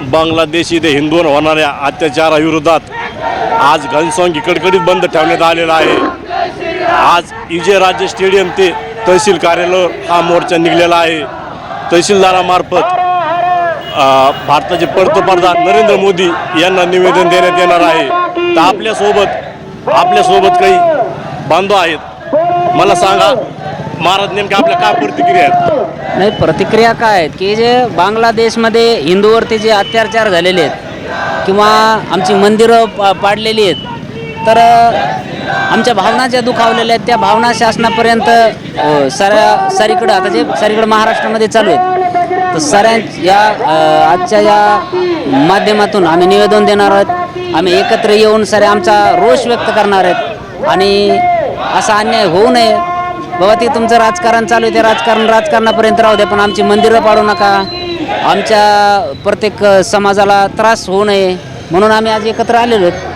बांगलादेश इथे हिंदूंवर होणाऱ्या अत्याचाराविरोधात आज घनसॉंगी कडकडीत बंद ठेवण्यात आलेला आहे. आज इजे राज्य स्टेडियम ते तहसील कार्यालयावर हा मोर्चा निघलेला आहे. तहसीलदारामार्फत भारताचे पंतप्रधान नरेंद्र मोदी यांना निवेदन देण्यात येणार आहे. तर आपल्यासोबत आपल्यासोबत काही बांधव आहेत. मला सांगा महाराज नेमक्या आपल्या काय प्रतिक्रिया आहेत? नाही प्रतिक्रिया काय आहेत? की जे बांगलादेशमध्ये हिंदूवरती जे अत्याचार झालेले आहेत किंवा आमची मंदिरं पा पाडलेली आहेत तर अ, आमच्या भावना ज्या दुखावलेल्या आहेत त्या भावना शासनापर्यंत अ, साऱ्या सारीकडं आता जे सारीकडं महाराष्ट्रामध्ये चालू आहेत तर साऱ्या या अ, आजच्या या माध्यमातून आम्ही निवेदन देणार आहोत. आम्ही एकत्र येऊन सारे आमचा रोष व्यक्त करणार आहेत. आणि असा अन्याय होऊ नये बाबा ते तुमचं राजकारण चालू आहे ते राजकारण राजकारणापर्यंत राहू द्या पण आमची मंदिरं पाडू नका. आमच्या प्रत्येक समाजाला त्रास होऊ नये म्हणून आम्ही आज एकत्र आलेलो आहोत.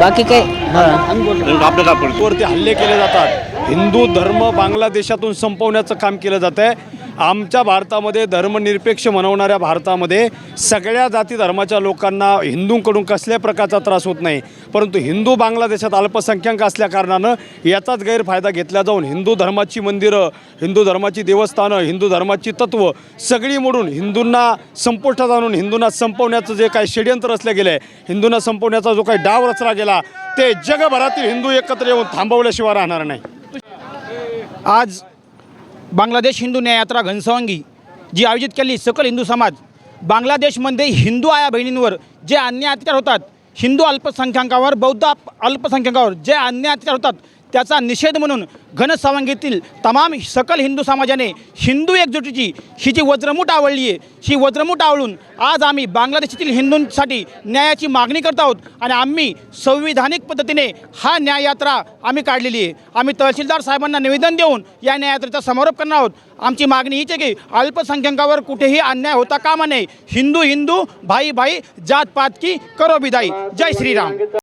बाकी काय? हां. नेमकं आपल्या काय परिस्थिती वरती हल्ले केले जातात. हिंदू धर्म बांगलादेशातून संपवण्याचं काम केलं जातं आहे आमच्या भारतामध्ये धर्मनिरपेक्ष म्हणवणाऱ्या भारतामध्ये सगळ्या जाती धर्माच्या लोकांना हिंदूंकडून कसल्या प्रकारचा त्रास होत नाही परंतु हिंदू बांगलादेशात अल्पसंख्याक असल्याकारणानं याचाच गैरफायदा घेतला जाऊन हिंदू धर्माची मंदिरं हिंदू धर्माची देवस्थानं हिंदू धर्माची तत्त्व सगळी मोडून हिंदूंना संपुष्टात आणून हिंदूंना संपवण्याचं जे काही षडयंत्र असलं गेलं आहे हिंदूंना संपवण्याचा जो काही डाव रचला गेला ते जगभरातील हिंदू एकत्र येऊन थांबवल्याशिवाय राहणार नाही. आज बांगलादेश हिंदू न्याययात्रा घनसावंगी जी आयोजित केली सकल हिंदू समाज बांगलादेशमध्ये हिंदू आया बहिणींवर जे अन्याय अत्याचार होतात हिंदू अल्पसंख्याकावर बौद्ध अप- अल्पसंख्याकावर जे अन्याय अत्याचार होतात त्याचा निषेध म्हणून घनसावंगीतील तमाम सकल हिंदू समाजाने हिंदू एकजुटीची ही जी वज्रमूट आवडली आहे ही वज्रमूट आवळून आज आम्ही बांगलादेशातील हिंदूंसाठी न्यायाची मागणी करत आहोत आणि आम्ही संविधानिक पद्धतीने हा न्याययात्रा आम्ही काढलेली आहे. आम्ही तहसीलदार साहेबांना निवेदन देऊन या न्याययात्रेचा समारोप करणार आहोत. आमची मागणी हीच आहे की अल्पसंख्याकावर कुठेही अन्याय होता कामा नये. हिंदू हिंदू भाई भाई जात पात की करो विदाई जय श्रीराम.